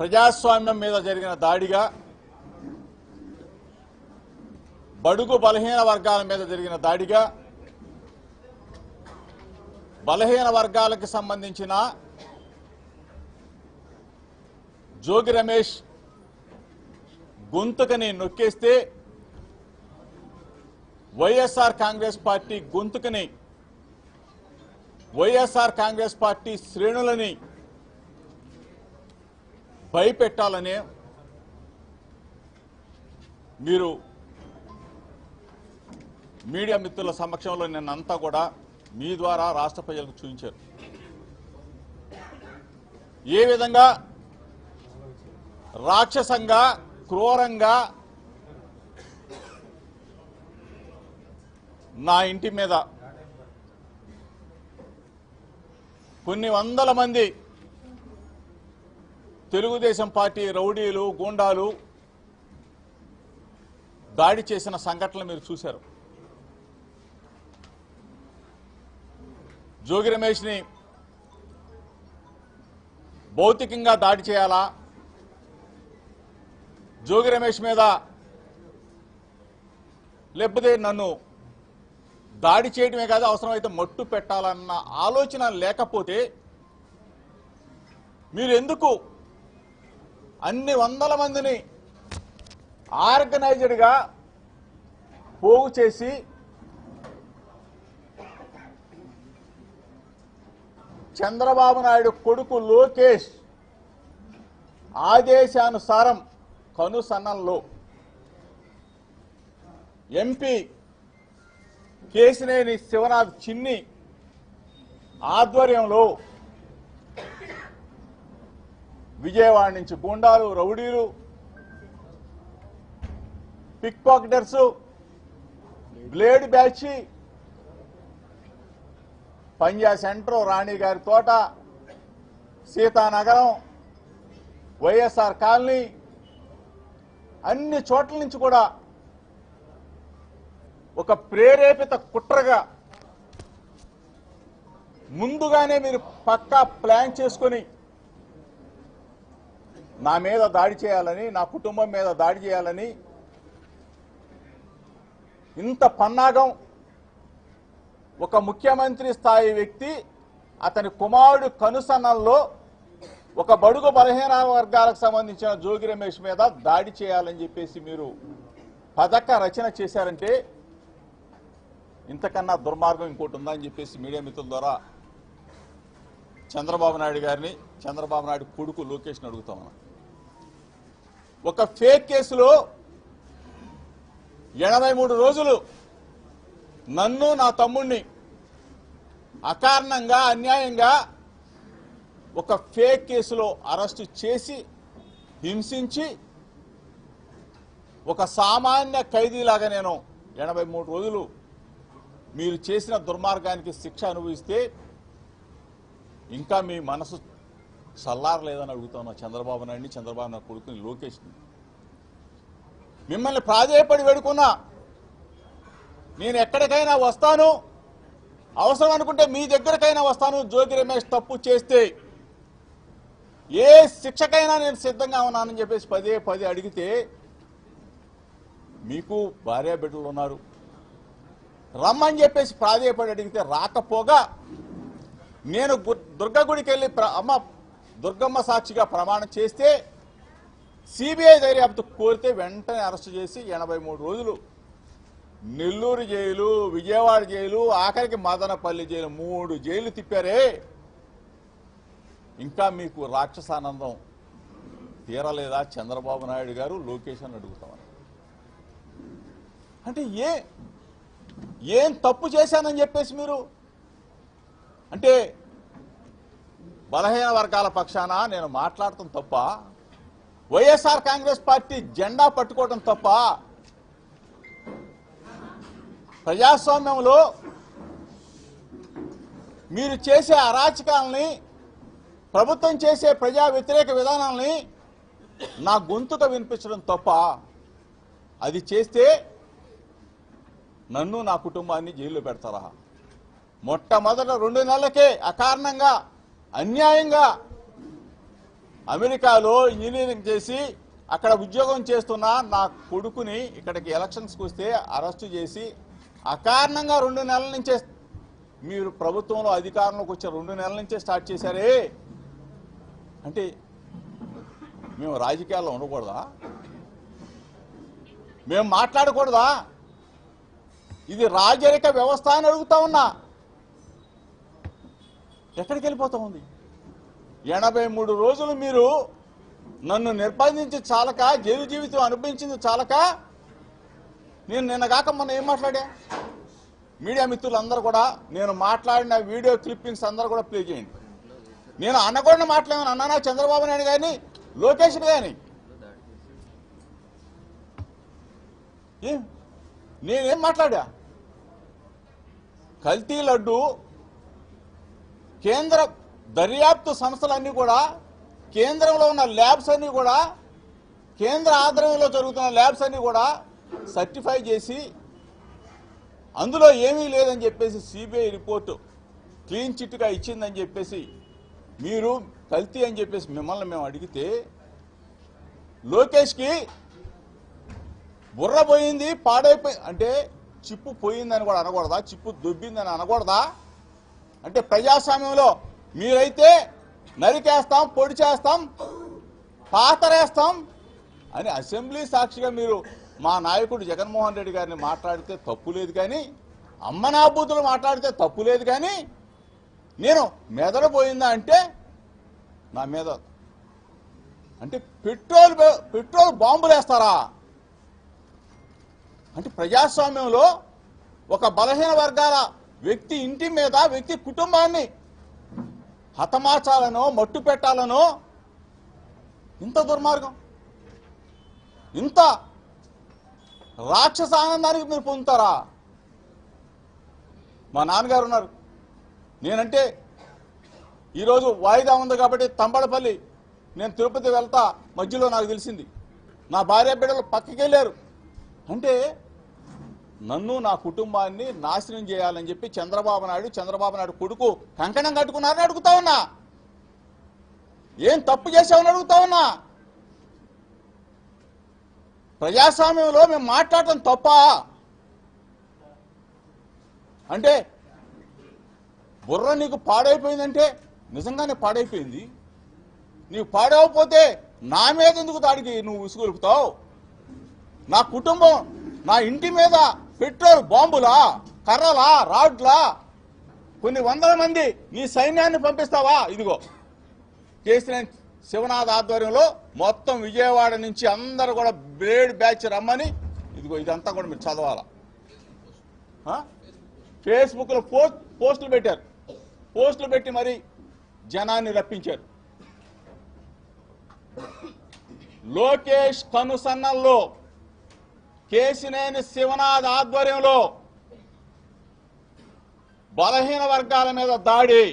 ప్రజాస్వామ్యం మీద జరిగిన దాడిగా బడుగు బలహీన వర్గాల మీద జరిగిన దాడిగా బలహీన వర్గాలకు సంబంధించిన జోగి రమేష్ గొంతుకని నొక్కేస్తే వైఎస్ఆర్ కాంగ్రెస్ పార్టీ గొంతుకని వైఎస్ఆర్ కాంగ్రెస్ పార్టీ శ్రేణులని భయపెట్టాలనే మీరు మీడియా మిత్రుల సమక్షంలో నిన్నంతా కూడా మీ ద్వారా రాష్ట్ర ప్రజలకు చూపించారు. ఏ విధంగా రాక్షసంగా క్రూరంగా నా ఇంటి మీద కొన్ని వందల మంది తెలుగుదేశం పార్టీ రౌడీలు గూండాలు దాడి చేసిన సంఘటనలు మీరు చూశారు. జోగి రమేష్ని భౌతికంగా దాడి చేయాలా? జోగి రమేష్ మీద లేకపోతే నన్ను దాడి చేయడమే కాదు అవసరమైతే మట్టు పెట్టాలన్న ఆలోచన లేకపోతే మీరు ఎందుకు అన్ని వందల మందిని ఆర్గనైజ్డ్గా పోగు చేసి చంద్రబాబు నాయుడు కొడుకు లోకేష్ ఆదేశానుసారం కనుసన్నల్లో ఎంపీ కేసినేని శివనాథ్ చిన్ని ఆధ్వర్యంలో విజయవాడ నుంచి గూండాలు రౌడీలు pick pocketers blade batch Panja centre Rani గారి తోట సీతానగరం వైఎస్ఆర్ కాలనీ అన్ని చోట్ల నుంచి కూడా ఒక ప్రేరేపిత కుట్రగా ముందుగానే మీరు పక్కా ప్లాన్ చేసుకొని నా మీద దాడి చేయాలని నా కుటుంబం మీద దాడి చేయాలని ఇంత పన్నాగం ఒక ముఖ్యమంత్రి స్థాయి వ్యక్తి అతని కుమారుడు కనుసన్నల్లో ఒక బడుగు బలహీన వర్గాలకు సంబంధించిన జోగి రమేష్ మీద దాడి చేయాలని చెప్పేసి మీరు పథక రచన చేశారంటే ఇంతకన్నా దుర్మార్గం ఇంకోటి ఉందా అని చెప్పేసి మీడియా మిత్రుల ద్వారా చంద్రబాబు నాయుడు గారిని చంద్రబాబు నాయుడు కొడుకు లోకేష్ని అడుగుతామన్నా ఒక ఫేక్ కేసులో ఎనభై మూడు రోజులు నన్ను నా తమ్ముణ్ణి అకారణంగా అన్యాయంగా ఒక ఫేక్ కేసులో అరెస్టు చేసి హింసించి ఒక సామాన్య ఖైదీలాగా నేను ఎనభై మూడు రోజులు మీరు చేసిన దుర్మార్గానికి శిక్ష అనుభవిస్తే ఇంకా మీ మనసు చల్లారలేదని అడుగుతున్నా చంద్రబాబు నాయుడిని చంద్రబాబు నాయుడు కొడుకుని లోకేష్ని. మిమ్మల్ని ప్రాధేయపడి వేడుకున్నా నేను ఎక్కడికైనా వస్తాను. అవసరం అనుకుంటే మీ దగ్గరకైనా వస్తాను. జ్యోతి రమేష్ తప్పు చేస్తే ఏ శిక్షకైనా నేను సిద్ధంగా ఉన్నానని చెప్పేసి పదే పదే అడిగితే మీకు భార్య బిడ్డలు ఉన్నారు. రమ్మని చెప్పేసి ప్రాధేయపడి అడిగితే రాకపోగా నేను దుర్గ గుడికి వెళ్ళి అమ్మ దుర్గమ్మ సాక్షిగా ప్రమాణం చేస్తే సిబిఐ దర్యాప్తు కోరితే వెంటనే అరెస్ట్ చేసి ఎనభై మూడు రోజులు. నెల్లూరు జైలు విజయవాడ జైలు ఆఖరికి మదనపల్లి జైలు మూడు జైలు తిప్పారే. ఇంకా మీకు రాక్షసానందం తీరలేదా? చంద్రబాబు నాయుడు గారు లోకేష్ అని అడుగుతామని. అంటే ఏ ఏం తప్పు చేశానని చెప్పేసి మీరు? అంటే బలహీన వర్గాల పక్షాన నేను మాట్లాడటం తప్ప వైఎస్ఆర్ కాంగ్రెస్ పార్టీ జెండా పట్టుకోవడం తప్ప ప్రజాస్వామ్యంలో మీరు చేసే అరాచకాలని ప్రభుత్వం చేసే ప్రజా వ్యతిరేక విధానాలని నా గొంతుక వినిపించడం తప్ప అది చేస్తే నన్ను నా కుటుంబాన్ని జైల్లో పెడతారా? మొట్టమొదట రెండు నెలలకే అకారణంగా అన్యాయంగా అమెరికాలో ఇంజనీరింగ్ చేసి అక్కడ ఉద్యోగం చేస్తున్న నా కొడుకుని ఇక్కడికి ఎలక్షన్స్కి వస్తే అరెస్టు చేసి అకారణంగా రెండు నెలల నుంచే మీరు ప్రభుత్వంలో అధికారంలోకి వచ్చే రెండు నెలల నుంచే స్టార్ట్ చేశారే. అంటే మేము రాజకీయాల్లో ఉండకూడదా? మేము మాట్లాడకూడదా? ఇది రాజరిక వ్యవస్థ అని అడుగుతా ఉన్నా. ఎక్కడికి వెళ్ళిపోతా ఉంది ఎనభై మూడు రోజులు మీరు నన్ను నిర్బంధించి చాలక జైలు జీవితం అనుభవించింది చాలక నేను నిన్నగాక మొన్న ఏం మాట్లాడా? మీడియా మిత్రులందరూ కూడా నేను మాట్లాడిన వీడియో క్లిప్పింగ్స్ అందరూ కూడా ప్లే చేయండి. నేను అనకూడని మాట్లాడాను అన్నానా చంద్రబాబు నాయుడు కానీ లోకేష్ కానీ ఏం? నేనేం మాట్లాడా? కల్తీ లడ్డు కేంద్ర దర్యాప్తు సంస్థలన్నీ కూడా కేంద్రంలో ఉన్న ల్యాబ్స్ అన్నీ కూడా కేంద్ర ఆధ్వర్యంలో జరుగుతున్న ల్యాబ్స్ అన్నీ కూడా సర్టిఫై చేసి అందులో ఏమీ లేదని చెప్పేసి సిబిఐ రిపోర్టు క్లీన్ చిట్గా ఇచ్చిందని చెప్పేసి మీరు కల్తీ అని చెప్పేసి మిమ్మల్ని మేము అడిగితే లోకేష్కి బుర్ర పోయింది పాడైపోయి అంటే చిప్పు పోయిందని కూడా అనకూడదా చిప్పు దొబ్బిందని అనకూడదా? అంటే ప్రజాస్వామ్యంలో మీరైతే నరికేస్తాం పొడి చేస్తాం పాతరేస్తాం అని అసెంబ్లీ సాక్షిగా మీరు మా నాయకుడు జగన్మోహన్ రెడ్డి గారిని మాట్లాడితే తప్పు లేదు కానీ అమ్మనాబూతులు మాట్లాడితే తప్పు లేదు కానీ నేను మెదడు పోయిందా అంటే నా మీద అంటే పెట్రోల్ పెట్రోల్ బాంబులు వేస్తారా? అంటే ప్రజాస్వామ్యంలో ఒక బలహీన వర్గాల వ్యక్తి ఇంటి మీద వ్యక్తి కుటుంబాన్ని హతమార్చాలనో మట్టు పెట్టాలనో ఇంత దుర్మార్గం. ఇంత రాక్షస ఆనందానికి మీరు పొందుతారా? మా నాన్నగారు ఉన్నారు. నేనంటే ఈరోజు వాయిదా ఉంది కాబట్టి తంబడపల్లి నేను తిరుపతి వెళ్తా మధ్యలో నాకు తెలిసింది. నా భార్య బిడ్డలు పక్కకి వెళ్ళారు అంటే నన్ను నా కుటుంబాన్ని నాశనం చేయాలని చెప్పి చంద్రబాబు నాయుడు చంద్రబాబు నాయుడు కొడుకు కంకణం కట్టుకున్నారని అడుగుతా ఉన్నా. ఏం తప్పు చేసామని అడుగుతా ఉన్నా. ప్రజాస్వామ్యంలో మేము మాట్లాడటం తప్ప? అంటే బుర్ర నీకు పాడైపోయిందంటే నిజంగానే పాడైపోయింది. నీకు పాడవకపోతే నా మీద ఎందుకు దాడికి నువ్వు విసుగొలుపుతావు? నా కుటుంబం నా ఇంటి మీద పెట్రోల్ బాంబులా కర్రలా రాడ్లా? కొన్ని వందల మంది నీ సైన్యాన్ని పంపిస్తావా? ఇదిగో. చేసిన శివనాథ్ ఆధ్వర్యంలో మొత్తం విజయవాడ నుంచి అందరు కూడా బ్రేడ్ బ్యాచ్ రమ్మని ఇదిగో ఇదంతా కూడా మీరు చదవాలా? ఫేస్బుక్లో పోస్ట్ పోస్టులు పెట్టారు. పోస్టులు పెట్టి మరి జనాన్ని రప్పించారు. లోకేష్ కనుసన్నల్లో కేశినేని శివనాథ్ ఆధ్వర్యంలో బలహీన వర్గాల మీద దాడి.